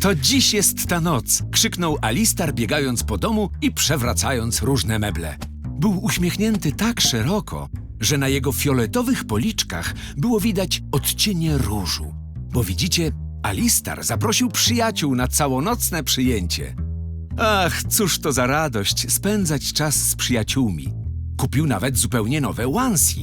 To dziś jest ta noc! krzyknął Alistar, biegając po domu i przewracając różne meble. Był uśmiechnięty tak szeroko, że na jego fioletowych policzkach było widać odcienie różu. Bo widzicie, Alistar zaprosił przyjaciół na całonocne przyjęcie. Ach, cóż to za radość spędzać czas z przyjaciółmi. Kupił nawet zupełnie nowe onesie,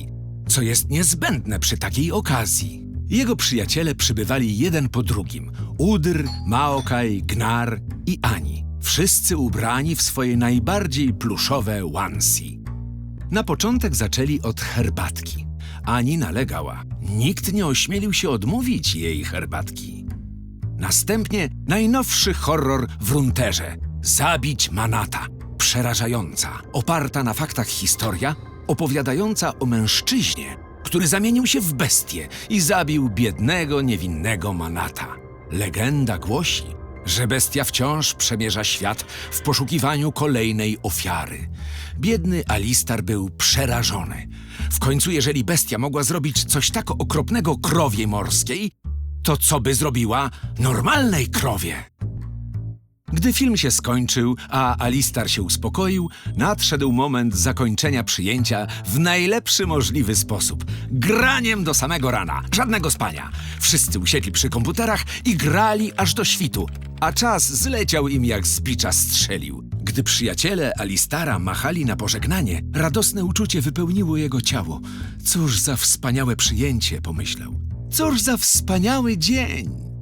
co jest niezbędne przy takiej okazji. Jego przyjaciele przybywali jeden po drugim. Udr, Maokaj, Gnar i Ani. Wszyscy ubrani w swoje najbardziej pluszowe onesie. Na początek zaczęli od herbatki. Ani nalegała. Nikt nie ośmielił się odmówić jej herbatki. Następnie najnowszy horror w runterze. Zabić Manata. Przerażająca, oparta na faktach historia, opowiadająca o mężczyźnie, który zamienił się w bestię i zabił biednego, niewinnego Manata. Legenda głosi, że bestia wciąż przemierza świat w poszukiwaniu kolejnej ofiary. Biedny Alistar był przerażony. W końcu, jeżeli bestia mogła zrobić coś tak okropnego krowie morskiej, to co by zrobiła normalnej krowie? Gdy film się skończył, a Alistar się uspokoił, nadszedł moment zakończenia przyjęcia w najlepszy możliwy sposób. Graniem do samego rana, żadnego spania. Wszyscy usiedli przy komputerach i grali aż do świtu, a czas zleciał im jak z bicza strzelił. Gdy przyjaciele Alistara machali na pożegnanie, radosne uczucie wypełniło jego ciało. Cóż za wspaniałe przyjęcie, pomyślał. Cóż za wspaniały dzień!